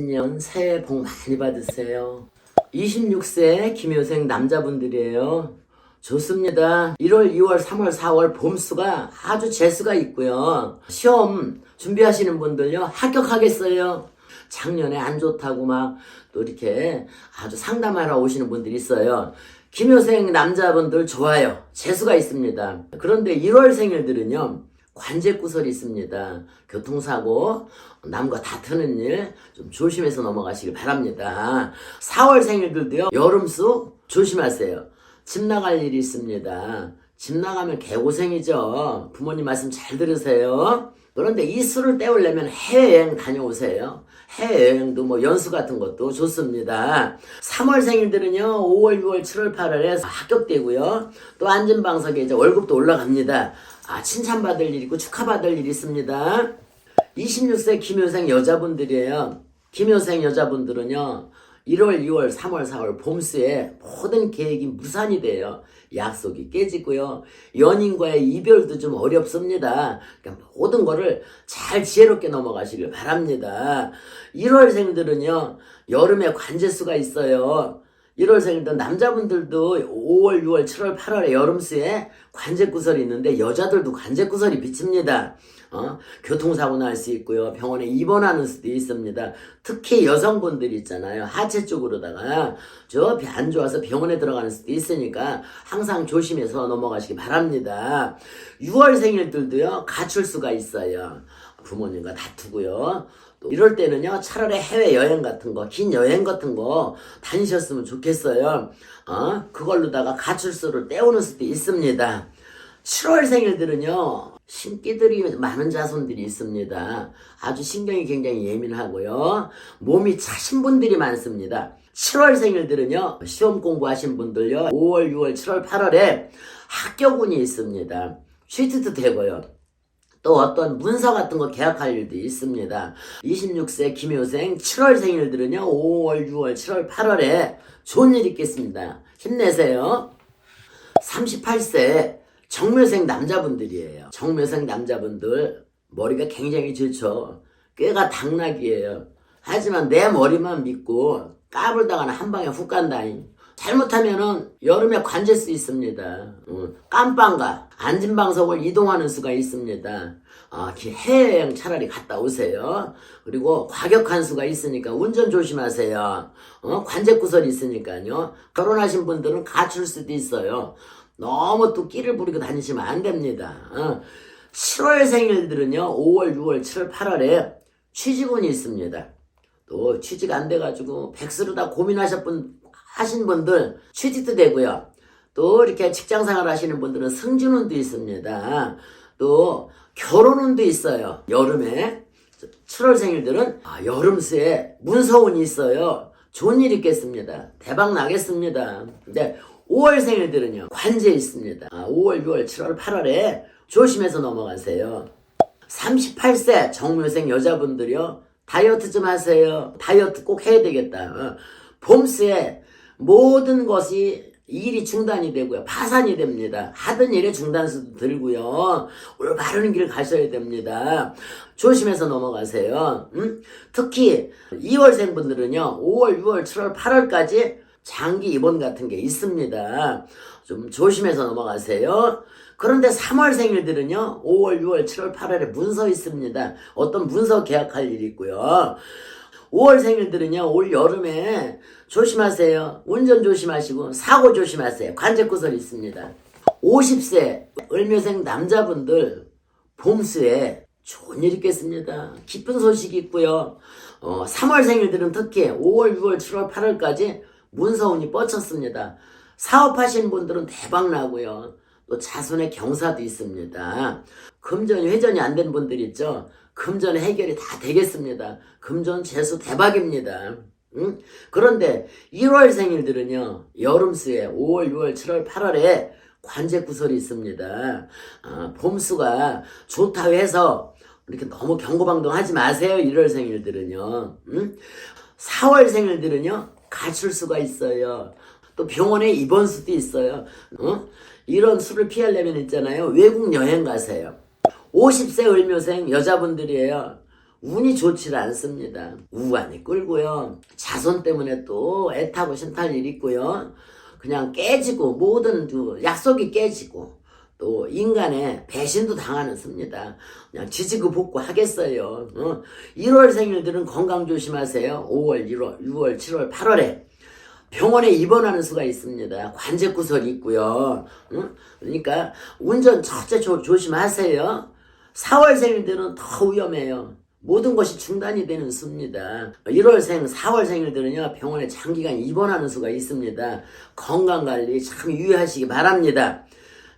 2020년 새해 복 많이 받으세요. 26세 김효생 남자분들이에요. 좋습니다. 1월, 2월, 3월, 4월 봄수가 아주 재수가 있고요. 시험 준비하시는 분들요. 합격하겠어요. 작년에 안 좋다고 막 또 이렇게 아주 상담하러 오시는 분들이 있어요. 김효생 남자분들 좋아요. 재수가 있습니다. 그런데 1월 생일들은요. 관제구설이 있습니다. 교통사고, 남과 다투는 일 좀 조심해서 넘어가시길 바랍니다. 4월 생일들도요. 여름수 조심하세요. 집 나갈 일이 있습니다. 집 나가면 개고생이죠. 부모님 말씀 잘 들으세요. 그런데 이 수를 때우려면 해외여행 다녀오세요. 해외여행도 뭐 연수 같은 것도 좋습니다. 3월 생일들은요, 5월, 6월, 7월, 8월에 합격되고요. 또 안전방석에 이제 월급도 올라갑니다. 아, 칭찬받을 일 있고 축하받을 일 있습니다. 26세 김효생 여자분들이에요. 김효생 여자분들은요, 1월, 2월, 3월, 4월 봄수에 모든 계획이 무산이 돼요. 약속이 깨지고요. 연인과의 이별도 좀 어렵습니다. 그러니까 모든 거를 잘 지혜롭게 넘어가시길 바랍니다. 1월생들은요, 여름에 관제수가 있어요. 1월생일도 남자분들도 5월, 6월, 7월, 8월에 여름수에 관제구설이 있는데 여자들도 관제구설이 비칩니다. 어? 교통사고 날 수 있고요. 병원에 입원하는 수도 있습니다. 특히 여성분들 있잖아요. 하체 쪽으로다가 저 배 안 좋아서 병원에 들어가는 수도 있으니까 항상 조심해서 넘어가시기 바랍니다. 6월 생일들도요. 가출 수가 있어요. 부모님과 다투고요. 또 이럴 때는요, 차라리 해외 여행 같은 거, 긴 여행 같은 거 다니셨으면 좋겠어요. 어? 그걸로다가 가출수를 때우는 수도 있습니다. 7월 생일들은요, 신기들이 많은 자손들이 있습니다. 아주 신경이 굉장히 예민하고요. 몸이 차신 분들이 많습니다. 7월 생일들은요, 시험 공부하신 분들요, 5월, 6월, 7월, 8월에 합격운이 있습니다. 취트도 되고요. 또 어떤 문서 같은 거 계약할 일도 있습니다. 26세 김효생 7월 생일들은요, 5월, 6월, 7월, 8월에 좋은 일 있겠습니다. 힘내세요. 38세 정묘생 남자분들이에요. 정묘생 남자분들 머리가 굉장히 좋죠. 꾀가 당나귀예요. 하지만 내 머리만 믿고 까불다가는 한 방에 훅 간다니. 잘못하면은 여름에 관제 수 있습니다. 어, 깜빵가 안진방석을 이동하는 수가 있습니다. 아, 기- 해외여행 차라리 갔다 오세요. 그리고 과격한 수가 있으니까 운전 조심하세요. 어, 관제구설이 있으니까요. 결혼하신 분들은 가출 수도 있어요. 너무 또 끼를 부리고 다니시면 안 됩니다. 어. 7월 생일들은요, 5월, 6월, 7월, 8월에 취직운이 있습니다. 또 취직 안 돼가지고 백수로 다 고민하신 분, 하신 분들 취직도 되고요. 또 이렇게 직장 생활 하시는 분들은 승진운도 있습니다. 또 결혼운도 있어요. 여름에 7월 생일들은 아, 여름수에 문서운이 있어요. 좋은 일 있겠습니다. 대박 나겠습니다. 근데 5월 생일들은요. 관제 있습니다. 아, 5월, 6월, 7월, 8월에 조심해서 넘어가세요. 38세 정묘생 여자분들이요. 다이어트 좀 하세요. 다이어트 꼭 해야 되겠다. 어. 봄수에 모든 것이 일이 중단이 되고요. 파산이 됩니다. 하던 일에 중단수도 들고요. 올바른 길 가셔야 됩니다. 조심해서 넘어가세요. 음? 특히 2월생 분들은요. 5월, 6월, 7월, 8월까지 장기 입원 같은 게 있습니다. 좀 조심해서 넘어가세요. 그런데 3월 생일들은요, 5월, 6월, 7월, 8월에 문서 있습니다. 어떤 문서 계약할 일이 있고요. 5월 생일들은요, 올 여름에 조심하세요. 운전 조심하시고, 사고 조심하세요. 관제구설 있습니다. 50세 을묘생 남자분들, 봄수에 좋은 일 있겠습니다. 기쁜 소식이 있고요. 어, 3월 생일들은 특히 5월, 6월, 7월, 8월까지 문서운이 뻗쳤습니다. 사업하시는 분들은 대박 나고요. 또 자손의 경사도 있습니다. 금전이 회전이 안 된 분들 있죠. 금전 해결이 다 되겠습니다. 금전 재수 대박입니다. 응? 그런데 1월 생일들은요. 여름수에 5월, 6월, 7월, 8월에 관제 구설이 있습니다. 아, 봄수가 좋다고 해서 이렇게 너무 경고방동 하지 마세요. 1월 생일들은요. 응? 4월 생일들은요. 가출 수가 있어요. 또 병원에 입원 수도 있어요. 어? 이런 수를 피하려면 있잖아요. 외국 여행 가세요. 50세 을묘생 여자분들이에요. 운이 좋지 않습니다. 우환이 끌고요. 자손 때문에 또 애타고 신탈 일 있고요. 그냥 깨지고 모든 그 약속이 깨지고 또 인간의 배신도 당하는 습니다. 그냥 지지고 복구 하겠어요. 어? 1월 생일들은 건강 조심하세요. 5월, 1월, 6월, 7월, 8월에 병원에 입원하는 수가 있습니다. 관제 구설이 있고요. 응? 그러니까 운전 첫째 조, 조심하세요. 4월 생일들은 더 위험해요. 모든 것이 중단이 되는 수입니다. 1월생, 4월생일들은요, 병원에 장기간 입원하는 수가 있습니다. 건강관리 참 유의하시기 바랍니다.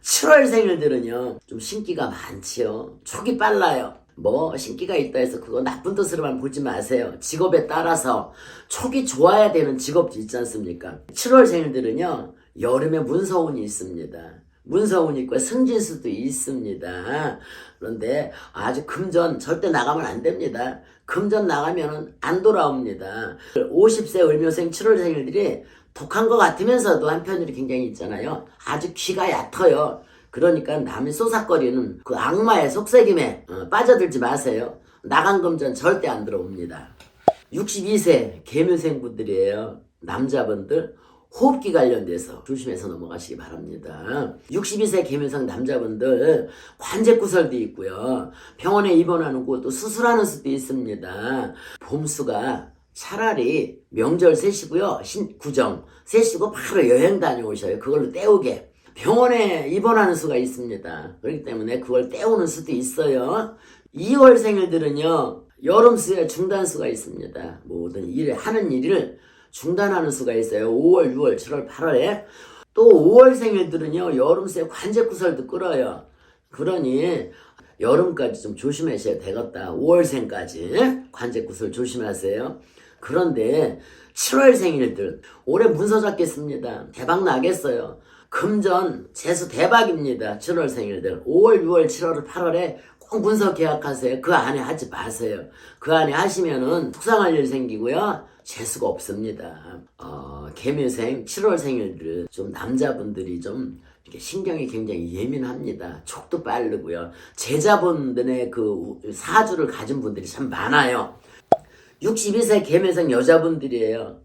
7월생일들은요, 좀 신기가 많지요. 촉이 빨라요. 뭐, 신기가 있다 해서 그거 나쁜 뜻으로만 보지 마세요. 직업에 따라서 촉이 좋아야 되는 직업도 있지 않습니까? 7월생일들은요, 여름에 문서운이 있습니다. 문서운 있고 승진수도 있습니다. 그런데 아주 금전 절대 나가면 안 됩니다. 금전 나가면은 안 돌아옵니다. 50세 을묘생 7월 생일들이 독한 것 같으면서도 한편으로 굉장히 있잖아요. 아주 귀가 얕아요. 그러니까 남이 쏘삭거리는 그 악마의 속삭임에 어, 빠져들지 마세요. 나간 금전 절대 안 들어옵니다. 62세 계묘생 분들이에요. 남자분들 호흡기 관련돼서 조심해서 넘어가시기 바랍니다. 62세 계묘생 남자분들 관제 구설도 있고요. 병원에 입원하는 곳도 수술하는 수도 있습니다. 봄수가 차라리 명절 세시고요. 신 구정 세시고 바로 여행 다녀오셔요. 그걸로 때우게. 병원에 입원하는 수가 있습니다. 그렇기 때문에 그걸 때우는 수도 있어요. 2월 생일들은요. 여름수에 중단수가 있습니다. 모든 일을 하는 일을 중단하는 수가 있어요. 5월, 6월, 7월, 8월에 또 5월 생일들은요. 여름수에 관제 구설도 끌어요. 그러니 여름까지 좀 조심하셔야 되겠다. 5월생까지 관제 구설 조심하세요. 그런데 7월 생일들 올해 문서 잡겠습니다. 대박 나겠어요. 금전 재수 대박입니다. 7월 생일들 5월, 6월, 7월, 8월에 꼭 문서 계약하세요. 그 안에 하지 마세요. 그 안에 하시면은 속상할 일 생기고요. 재수가 없습니다. 어, 개묘생 7월 생일들 좀 남자분들이 좀 이렇게 신경이 굉장히 예민합니다. 촉도 빠르고요. 제자분들의 그 사주를 가진 분들이 참 많아요. 62세 개매생 여자분들이에요.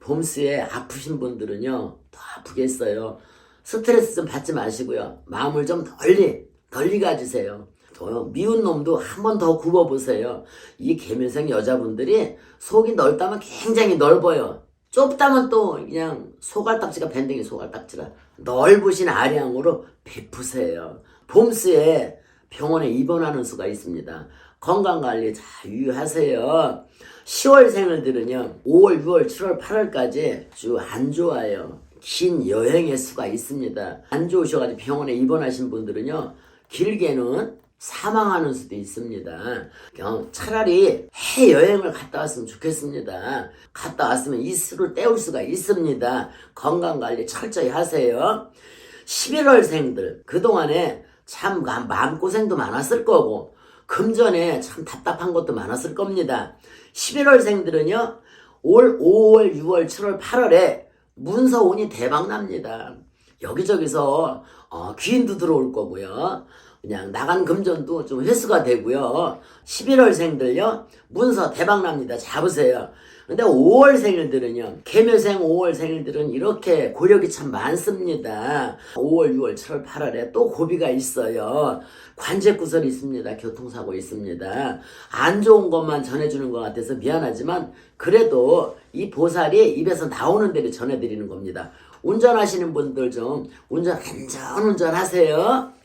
봄수에 아프신 분들은요, 더 아프겠어요. 스트레스 좀 받지 마시고요. 마음을 좀 덜리, 덜리 가지세요. 더 미운 놈도 한 번 더 굽어보세요. 이 개면생 여자분들이 속이 넓다면 굉장히 넓어요. 좁다면 또 그냥 소갈딱지가 밴댕이 소갈딱지라 넓으신 아량으로 베푸세요. 봄수에 병원에 입원하는 수가 있습니다. 건강관리 잘 유의하세요. 10월 생일들은요, 5월, 6월, 7월, 8월까지 주 안 좋아요. 긴 여행의 수가 있습니다. 안 좋으셔가지고 병원에 입원하신 분들은요, 길게는 사망하는 수도 있습니다. 그냥 차라리 해여행을 갔다 왔으면 좋겠습니다. 갔다 왔으면 이 수를 때울 수가 있습니다. 건강관리 철저히 하세요. 11월생들, 그동안에 참 마음고생도 많았을 거고, 금전에 참 답답한 것도 많았을 겁니다. 11월생들은요, 올 5월, 6월, 7월, 8월에 문서운이 대박납니다. 여기저기서 어, 귀인도 들어올 거고요. 그냥 나간 금전도 좀 회수가 되고요. 11월생들요, 문서 대박납니다. 잡으세요. 근데 5월 생일들은요, 개묘생 5월 생일들은 이렇게 고력이 참 많습니다. 5월, 6월, 7월, 8월에 또 고비가 있어요. 관제 구설이 있습니다. 교통사고 있습니다. 안 좋은 것만 전해주는 것 같아서 미안하지만 그래도 이 보살이 입에서 나오는 대로 전해드리는 겁니다. 운전하시는 분들 좀 운전 안전 운전하세요.